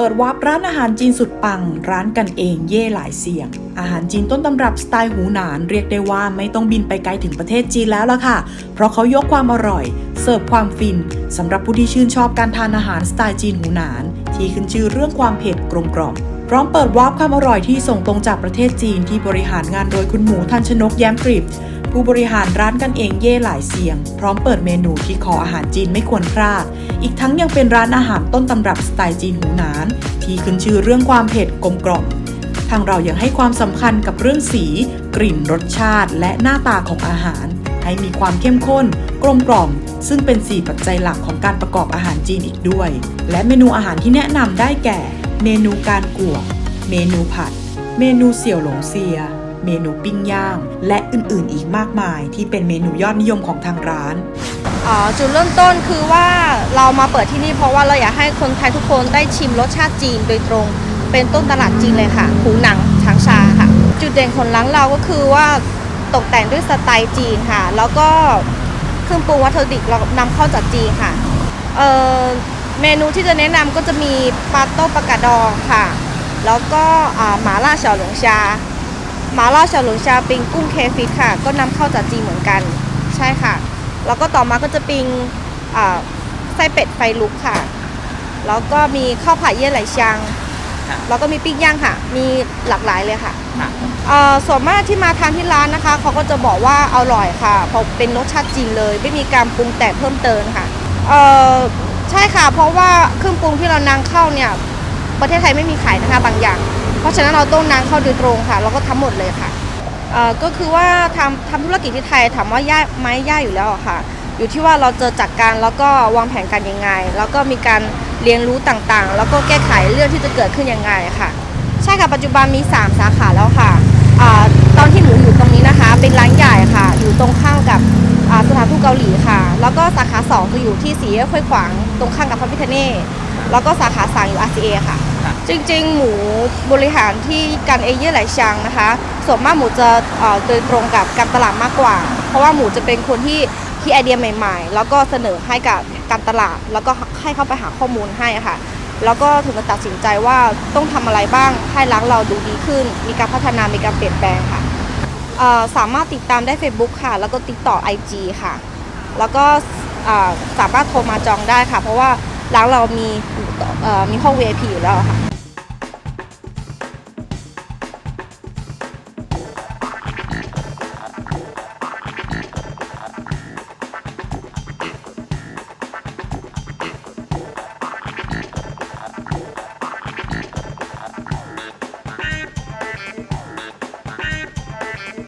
เปิดวาร์ปร้านอาหารจีนสุดปัง ร้านกันเองเย่หลายเสียง อาหารจีนต้นตำรับสไตล์หูหนาน เรียกได้ว่าไม่ต้องบินไปไกลถึงประเทศจีนแล้วล่ะค่ะ เพราะเขายกความอร่อย เสิร์ฟความฟินสำหรับผู้ที่ชื่นชอบการทานอาหารสไตล์จีนหูหนาน ที่ขึ้นชื่อเรื่องความเผ็ดกลมกล่อมพร้อมเปิดวาร์ปความอร่อยที่ส่งตรงจากประเทศจีนที่บริหารงานโดยคุณหมูทันชนกแย้มกริบ ผู้บริหารร้านกันเองเย่หลายเสียง พร้อมเปิดเมนูที่ขออาหารจีนไม่ควรพลาด อีกทั้งยังเป็นร้านอาหารต้นตำรับสไตล์จีนหูหนาน ที่ขึ้นชื่อเรื่องความเผ็ดกลมกล่อมทางเรายังให้ความสำคัญกับเรื่องสี กลิ่นรสชาติ และหน้าตาของอาหาร ให้มีความเข้มข้น กลมกล่อม ซึ่งเป็น4ปัจจัยหลักของการประกอบอาหารจีนอีกด้วย และเมนูอาหารที่แนะนำได้แก่ เมนูการกัวเมนูผัด เมนูเสี่ยวหลงเซีย เมนูปิ้งย่าง และอื่นๆ อีกมากมาย ที่เป็นเมนูยอดนิยมของทางร้านอ๋อจุดเริ่มต้นคือว่าเรามาเปิดที่นี่เพราะว่าเราอยากให้คนไทยทุกคนได้ชิมรสชาติจีนโดยตรง เป็นต้นตลาดจีนเลยค่ะหูหนังช้างชาค่ะ จุดเด่นของร้านเราก็คือว่าตกแต่งด้วยสไตล์จีนค่ะ แล้วก็เครื่องปรุงวัตถุดิบเรานำเข้าจากจีนค่ะเอ่อเมนูที่จะแนะนำก็จะมีปลาโต้ปลากระดองค่ะ แล้วก็หมาล่าเฉาหลงชา หมาล่าเฉาหลงชาเป็นกุ้งเคฟิตค่ะ ก็นำเข้าจากจีนเหมือนกัน ใช่ค่ะ แล้วก็ต่อมาก็จะเป็นอ่าไส้เป็ดไฟลุกค่ะ แล้วก็มีข้าวผัดเยี่ยไหลชังค่ะแล้วก็มีปิ้งย่างค่ะ มีหลากหลายเลยค่ะค่ะเอ่อส่วนมากที่มาทานที่ร้านนะคะ เขาก็จะบอกว่าอร่อยค่ะเพราะเป็นรสชาติจีนเลย ไม่มีการปรุงแต่งเพิ่มเติมค่ะเอ่อใช่ค่ะ เพราะว่าเครื่องปรุงที่เรานำเข้าเนี่ย ประเทศไทยไม่มีขายนะคะบางอย่างเพ ราะฉะนั้นเราต้องนำเข้าโดยตรงค่ะ เราก็ทำหมดเลยค่ะก็คือว่าทำทำธุรกิจที่ไทยถามว่ายากไหมยากอยู่แล้วค่ะ อยู่ที่ว่าเราเจอจากการแล้วก็วางแผนกันยังไง แล้วก็มีการเรียนรู้ต่างๆ แล้วก็แก้ไขเรื่องที่จะเกิดขึ้นยังไงค่ะ ใช่ค่ะปัจจุบันมี 3 สาขาแล้วค่ะอตอนที่หนูอยู่ตรงนี้นะคะ เป็นร้านใหญ่ค่ะ อยู่ตรงข้ามกับสถานทูตเกาหลีค่ะ แล้วก็สาขา2จะอยู่ที่สีแยกห้ยขวางตรงข้ามกับพระพิคเนศแล้วก็สาขาสามอยู่ RCA ค่ะค่ะ จริงๆ หมูบริหารที่การเอเย่ไหลชังนะคะ ส่วนมากหมูจะเอ่อโดยตรงกับการตลาดมากกว่า เพราะว่าหมูจะเป็นคนที่ที่ไอเดียใหม่ๆ แล้วก็เสนอให้กับการตลาด แล้วก็ให้เข้าไปหาข้อมูลให้ค่ะ แล้วก็ถึงจะตัดสินใจว่าต้องทำอะไรบ้างให้ร้านเราดูดีขึ้น มีการพัฒนา มีการเปลี่ยนแปลงค่ะเอ่อสามารถติดตามได้ Facebook ค่ะ แล้วก็ติดต่อ IG ค่ะ แล้วก็เอ่อสามารถโทรมาจองได้ค่ะ เพราะว่าร้านเรามีเอ่อมีห้อง VIP อยู่แล้วค่ะ